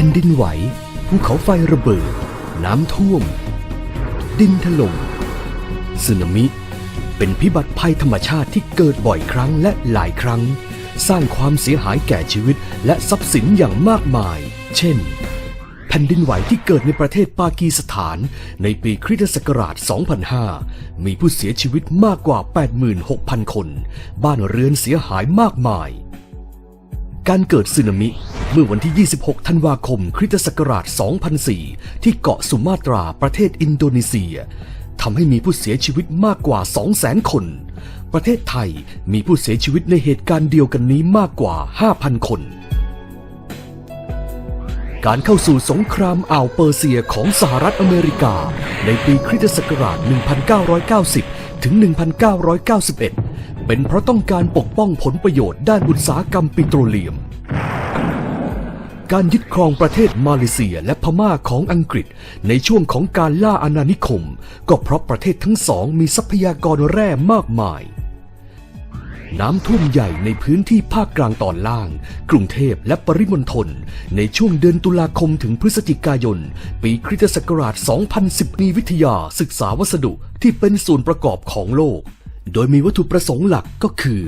ผ่นดินไหว ภูเขาไฟระเบิด น้ำท่วม ดินถล่มสึนามิ เป็นพิบัติภัยธรรมชาติที่เกิดบ่อยครั้งและหลายครั้ง สร้างความเสียหายแก่ชีวิตและทรัพย์สินอย่างมากมาย เช่น แผ่นดินไหวที่เกิดในประเทศปากีสถาน ในปีคริสตศักราช 2005 มีผู้เสียชีวิตมากกว่า 86,000 คน บ้านเรือนเสียหายมากมาย การเกิดสึนามิ เมื่อวันที่ 26 ธันวาคม คริสตศักราช 2004 ที่เกาะสุมาตราประเทศอินโดนีเซียทำให้มีผู้เสียชีวิตมากกว่า 200,000 คน ประเทศไทยมีผู้เสียชีวิตในเหตุการณ์เดียวกันนี้มากกว่า 5,000 คน การเข้าสู่สงครามอ่าวเปอร์เซียของสหรัฐอเมริกา ในปีคริสตศักราช 1990 ถึง 1991 เป็นเพราะต้องการปกป้องผลประโยชน์ด้านอุตสาหกรรมปิโตรเลียม การยึดครองประเทศมาเลเซียและพม่าของอังกฤษในช่วงของการล่าอาณานิคม ก็เพราะประเทศทั้งสองมีทรัพยากรแร่มากมาย น้ำท่วมใหญ่ในพื้นที่ภาคกลางตอนล่าง กรุงเทพและปริมณฑลในช่วงเดือนตุลาคมถึงพฤศจิกายน ปีคริสตศักราช 2010 มีวิทยาศึกษาวัสดุที่เป็นส่วนประกอบของโลก โดยมีวัตถุประสงค์หลักก็คือ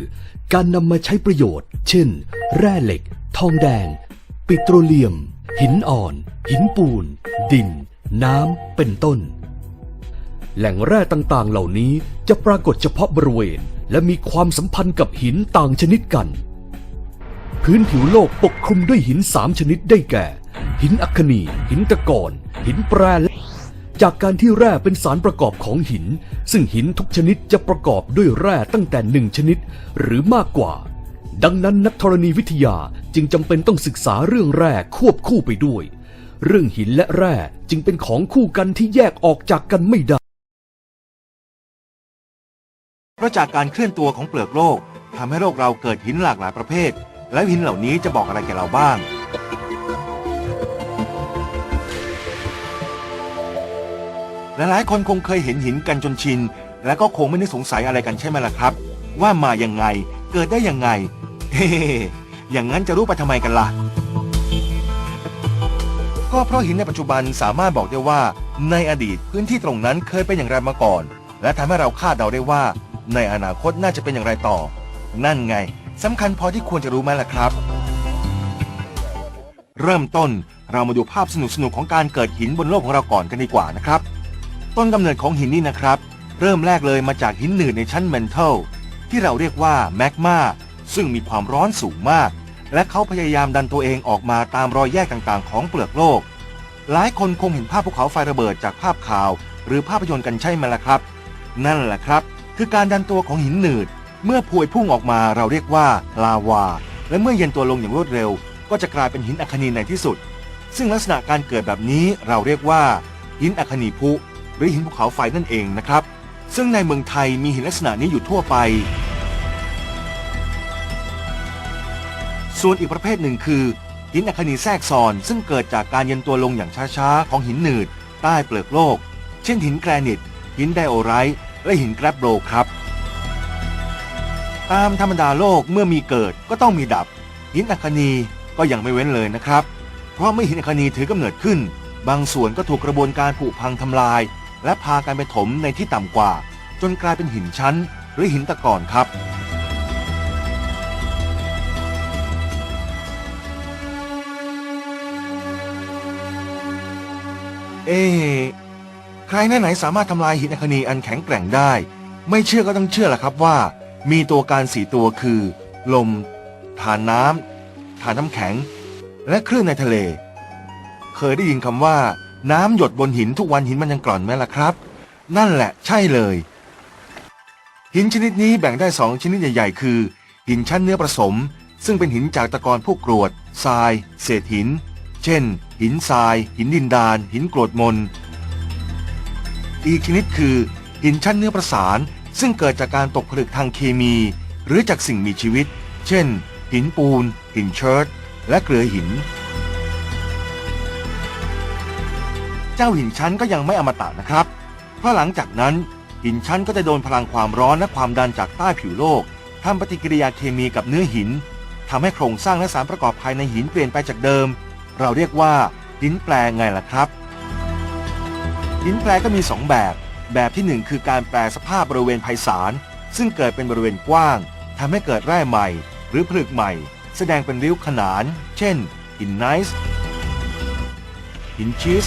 การนำมาใช้ประโยชน์ เช่น แร่เหล็ก ทองแดง ปิโตรเลียม หินอ่อน หินปูน ดิน น้ำ เป็นต้น แหล่งแร่ต่างๆ เหล่านี้จะปรากฏเฉพาะบริเวณ และมีความสัมพันธ์กับหินต่างชนิดกัน พื้นผิวโลกปกคลุมด้วยหินสามชนิดได้แก่ หินอัคนีหินตะกอนหินแปรและ จากการที่แร่เป็นสารประกอบของหิน ซึ่งหินทุกชนิดจะประกอบด้วยแร่ตั้งแต่หนึ่งชนิดหรือมากกว่า ดังนั้นนักธรณีวิทยาจึงจำเป็นต้องศึกษาเรื่องแร่ควบคู่ไปด้วย เรื่องหินและแร่จึงเป็นของคู่กันที่แยกออกจากกันไม่ได้ เพราะจากการเคลื่อนตัวของเปลือกโลกทำให้โลกเราเกิดหินหลากหลายประเภท แล้วหินเหล่านี้จะบอกอะไรแก่เราบ้าง หลายๆคนคงเคยเห็นหินกันจนชิน และก็คงไม่ได้สงสัยอะไรกันใช่ไหมล่ะครับ ว่ามายังไง เกิดได้ยังไง เฮ้อย่างนั้นจะรู้ไปทำไมกันล่ะ ก็เพราะหินในปัจจุบันสามารถบอกได้ว่า ในอดีตพื้นที่ตรงนั้นเคยเป็นอย่างไรมาก่อน และทำให้เราคาดเดาได้ว่า ในอนาคตน่าจะเป็นอย่างไรต่อ นั่นไงสำคัญพอที่ควรจะรู้ไหมล่ะครับ เริ่มต้นเรามาดูภาพสนุกๆของการเกิดหินบนโลกของเราก่อนกันดีกว่านะครับ ต้นกำเนิดของหินนี่นะครับ เริ่มแรกเลยมาจากหินหนืดในชั้นเมนเทลที่เราเรียกว่าแมกมาซึ่งมีความร้อนสูงมาก และเขาพยายามดันตัวเองออกมาตามรอยแยกต่างๆ ของเปลือกโลก หลายคนคงเห็นภาพภูเขาไฟระเบิดจากภาพข่าว หรือภาพยนตร์กันใช่ไหมล่ะครับ นั่นแหละครับ คือการดันตัวของหินหนืด เมื่อพวยพุ่งออกมาเราเรียกว่าลาวา และเมื่อเย็นตัวลงอย่างรวดเร็ว ก็จะกลายเป็นหินอัคนีในที่สุด ซึ่งลักษณะการเกิดแบบนี้เราเรียกว่าหินอัคนีพุ หรือหินภูเขาไฟนั่นเองนะครับ ซึ่งในเมืองไทยมีหินลักษณะนี้อยู่ทั่วไป ส่วนอีกประเภทหนึ่งคือ หินอัคนีแทรกซ้อน ซึ่งเกิดจากการเย็นตัวลงอย่างช้าๆ ของหินหนืด ใต้เปลือกโลก เช่นหินแกรนิต หินไดโอไรต์และหินแกรบโรครับ ตามธรรมดาโลกเมื่อมีเกิดก็ต้องมีดับ หินอัคนีก็ยังไม่เว้นเลยนะครับ เพราะเมื่อหินอัคนีถือกำเนิดขึ้น บางส่วนก็ถูกกระบวนการผุพังทำลาย และพากันไปถมในที่ต่ำกว่า จนกลายเป็นหินชั้น หรือหินตะกอนครับ เอ๊ใครแน่ไหนสามารถทำลายหินอัคนีอันแข็งแกร่งได้ ไม่เชื่อก็ต้องเชื่อแหละครับว่า มีตัวการสี่ตัวคือ ลมฐานน้ำฐานน้ำแข็ง และคลื่นในทะเล เคยได้ยินคำว่า น้ำหยดบนหินทุกวันหินมันยังกร่อนไหมล่ะครับ นั่นแหละใช่เลย หินชนิดนี้แบ่งได้สองชนิดใหญ่ ๆ คือ หินชั้นเนื้อผสม ซึ่งเป็นหินจากตะกอนพวกกรวดทราย เศษหิน เช่น หินทราย หินดินดาน หินกรวดมน อีกชนิดคือ หินชั้นเนื้อประสาน ซึ่งเกิดจากการตกผลึกทางเคมี หรือจากสิ่งมีชีวิต เช่น หินปูน หินเชิร์ตและเกลือหิน เจ้าหินชั้นก็ยังไม่อมตะนะครับ เพราะหลังจากนั้นหินชั้นก็จะโดนพลังความร้อนและความดันจากใต้ผิวโลกทำปฏิกิริยาเคมีกับเนื้อหินทำให้โครงสร้างและสารประกอบภายในหินเปลี่ยนไปจากเดิม เราเรียกว่าหินแปรไงล่ะครับ หินแปรก็มีสองแบบ แบบที่หนึ่งคือการแปรสภาพบริเวณไพศาลซึ่งเกิดเป็นบริเวณกว้างทำให้เกิดแร่ใหม่ หรือผลึกใหม่ แสดงเป็นริ้วขนาน เช่นหินไนซ์หินชีส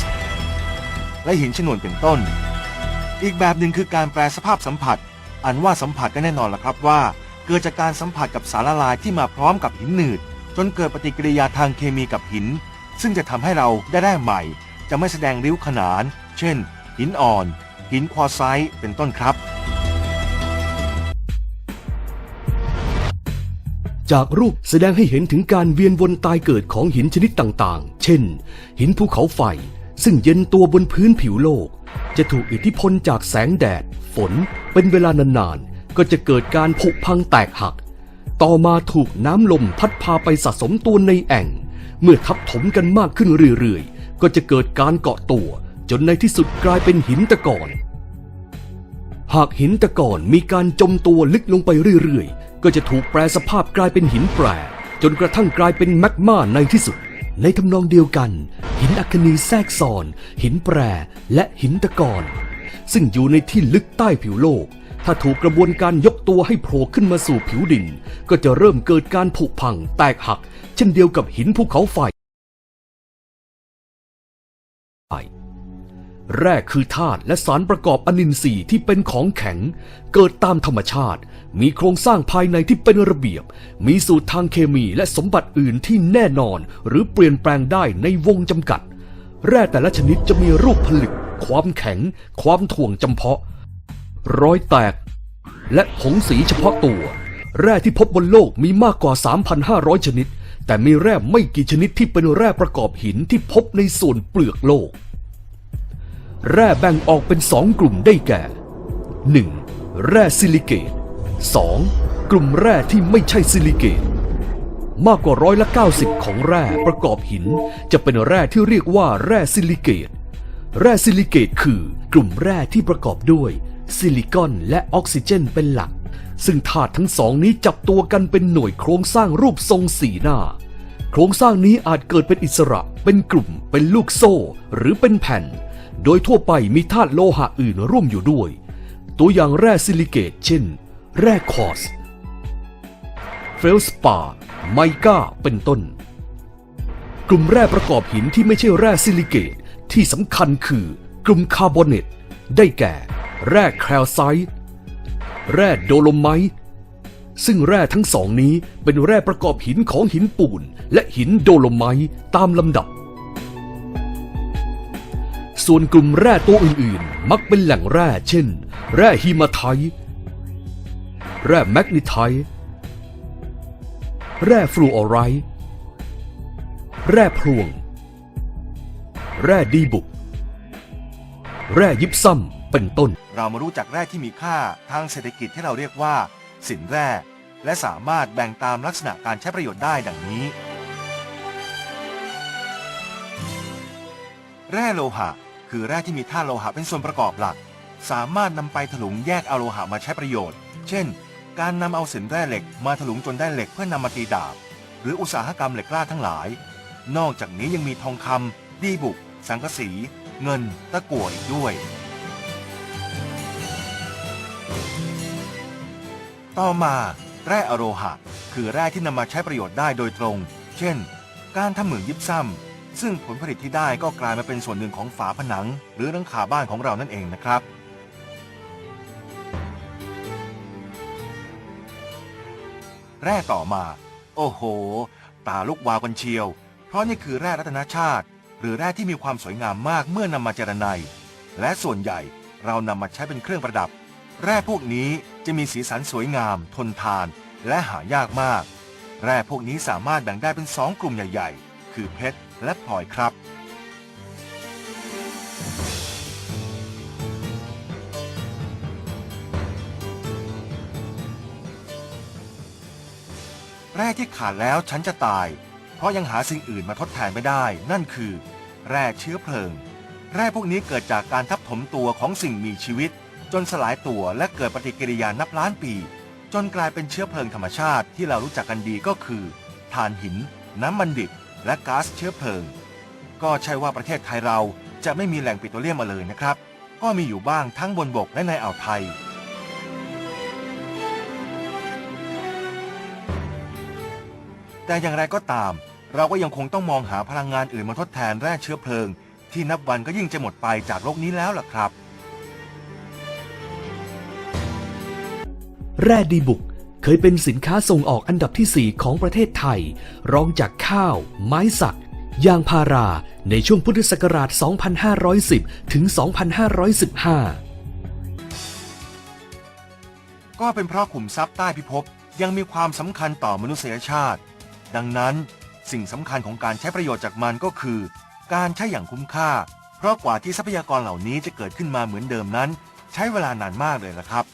และหินชนวนเป็นต้น อีกแบบหนึ่งคือการแปลสภาพสัมผัส อันว่าสัมผัสก็แน่นอนละครับว่า เกิดจากการสัมผัสกับสารละลายที่มาพร้อมกับหินหนืด จนเกิดปฏิกิริยาทางเคมีกับหิน ซึ่งจะทำให้เราได้แร่ใหม่ จะไม่แสดงริ้วขนาน เช่น หินอ่อน หินควอไซต์เป็นต้นครับจากรูปแสดงให้เห็นถึงการเวียนวนตายเกิดของหินชนิดต่างๆ เช่น หินภูเขาไฟ ซึ่งเย็นตัวบนพื้นผิวโลก จะถูกอิทธิพลจากแสงแดด ฝนเป็นเวลานานๆ ก็จะเกิดการผุพังแตกหัก ต่อมาถูกน้ำลมพัดพาไปสะสมตัวในแอ่ง เมื่อทับถมกันมากขึ้นเรื่อยๆ ก็จะเกิดการเกาะตัว จนในที่สุดกลายเป็นหินตะกอนหากหินตะกอนมีการจมตัวลึกลงไปเรื่อยๆ ก็จะถูกแปรสภาพกลายเป็นหินแปร จนกระทั่งกลายเป็นแมกมาในที่สุด ในทำนองเดียวกัน หินอัคนีแทรกซ้อน หินแปรและหินตะกอน ซึ่งอยู่ในที่ลึกใต้ผิวโลก ถ้าถูกกระบวนการยกตัวให้โผล่ขึ้นมาสู่ผิวดิน ก็จะเริ่มเกิดการผุพังแตกหัก เช่นเดียวกับหินภูเขาไฟแร่คือธาตุและสารประกอบอนินทรีย์ที่เป็นของแข็ง เกิดตามธรรมชาติ มีโครงสร้างภายในที่เป็นระเบียบ มีสูตรทางเคมีและสมบัติอื่นที่แน่นอน หรือเปลี่ยนแปลงได้ในวงจำกัด แร่แต่ละชนิดจะมีรูปผลึก ความแข็ง ความถ่วงจำเพาะ รอยแตก และผงสีเฉพาะตัว แร่ที่พบบนโลกมีมากกว่า 3,500 ชนิด แต่มีแร่ไม่กี่ชนิดที่เป็นแร่ประกอบหินที่พบในส่วนเปลือกโลก แร่แบ่งออกเป็นสองกลุ่มได้แก่ 1. แร่ซิลิเกต 2. กลุ่มแร่ที่ไม่ใช่ซิลิเกต มากกว่าร้อยละ 90 ของแร่ประกอบหิน จะเป็นแร่ที่เรียกว่าแร่ซิลิเกต แร่ซิลิเกตคือกลุ่มแร่ที่ประกอบด้วย ซิลิคอนและออกซิเจนเป็นหลัก ซึ่งธาตุทั้งสองนี้จับตัวกันเป็นหน่วยโครงสร้างรูปทรงสี่หน้า โครงสร้างนี้อาจเกิดเป็นอิสระ เป็นกลุ่ม เป็นลูกโซ่ หรือเป็นแผ่น โดยทั่วไปมีธาตุโลหะอื่นร่วมอยู่ด้วย ตัวอย่างแร่ซิลิเกต เช่น แร่คอร์ส เฟลสปา ไมกาเป็นต้น กลุ่มแร่ประกอบหินที่ไม่ใช่แร่ซิลิเกตที่สำคัญคือกลุ่มคาร์บอเนต ได้แก่ แร่แคลไซต์แร่โดโลไมต์ซึ่งแร่ทั้งสองนี้เป็นแร่ประกอบหินของหินปูน และหินโดโลไมต์ตามลำดับ ส่วนกลุ่มแร่ตัวอื่นๆ มักเป็นแหล่งแร่เช่น แร่ฮีมาไทต์ แร่แมกนีไทต์แร่ฟลูออไรด์แร่พลวง แร่ดีบุก แร่ยิบซ้ำเป็นต้น เรามารู้จักแร่ที่มีค่าทางเศรษฐกิจที่เราเรียกว่า สินแร่ และสามารถแบ่งตามลักษณะการใช้ประโยชน์ได้ดังนี้ แร่โลหะ คือแร่ที่มีธาตุโลหะเป็นส่วนประกอบหลัก สามารถนำไปถลุงแยกเอาโลหะมาใช้ประโยชน์ เช่น การนำเอาสินแร่เหล็กมาถลุงจนได้เหล็กเพื่อนำมาตีดาบ หรืออุตสาหกรรมเหล็กกล้าทั้งหลาย นอกจากนี้ยังมีทองคำดีบุก สังกะสี เงิน ตะกั่วอีกด้วย ต่อมาแร่อโลหะ คือแร่ที่นำมาใช้ประโยชน์ได้โดยตรง เช่น การทำเหมืองยิบซ้ำซึ่งผลผลิตที่ได้ก็กลายมาเป็นส่วนหนึ่งของฝาผนัง หรือหลังคาบ้านของเรานั่นเองนะครับ แร่ต่อมา โอ้โห ตาลุกวาวกันเชียว เพราะนี่คือแร่รัตนชาติ หรือแร่ที่มีความสวยงามมากเมื่อนำมาเจรไนและส่วนใหญ่เรานำมาใช้เป็นเครื่องประดับ แร่พวกนี้จะมีสีสันสวยงาม ทนทาน และหายากมาก แร่พวกนี้สามารถแบ่งได้เป็นสองกลุ่มใหญ่ ๆ คือเพชรและพลอยครับ แร่ที่ขาดแล้วฉันจะตาย เพราะยังหาสิ่งอื่นมาทดแทนไม่ได้ นั่นคือ แร่เชื้อเพลิง แร่พวกนี้เกิดจากการทับถมตัวของสิ่งมีชีวิต จนสลายตัวและเกิดปฏิกิริยานับล้านปี จนกลายเป็นเชื้อเพลิงธรรมชาติที่เรารู้จักกันดีก็คือถ่านหิน น้ำมันดิบ และก๊าซเชื้อเพลิง ก็ใช่ว่าประเทศไทยเราจะไม่มีแหล่งปิโตรเลียมมาเลยนะครับ ก็มีอยู่บ้างทั้งบนบกและในอ่าวไทย แต่อย่างไรก็ตาม เราก็ยังคงต้องมองหาพลังงานอื่นมาทดแทนแร่เชื้อเพลิง ที่นับวันก็ยิ่งจะหมดไปจากโลกนี้แล้วล่ะครับ แร่ดีบุกเคยเป็นสินค้าส่งออกอันดับที่ 4 ของประเทศไทย รองจากข้าว ไม้สักยางพาราในช่วงพุทธศักราช 2510 ถึง 2515 ก็เป็นเพราะขุมทรัพย์ใต้พิภพยังมีความสำคัญต่อมนุษยชาติ ดังนั้นสิ่งสำคัญของการใช้ประโยชน์จากมันก็คือ การใช้อย่างคุ้มค่า เพราะกว่าที่ทรัพยากรเหล่านี้จะเกิดขึ้นมาเหมือนเดิมนั้น ใช้เวลานานมากเลยละครับ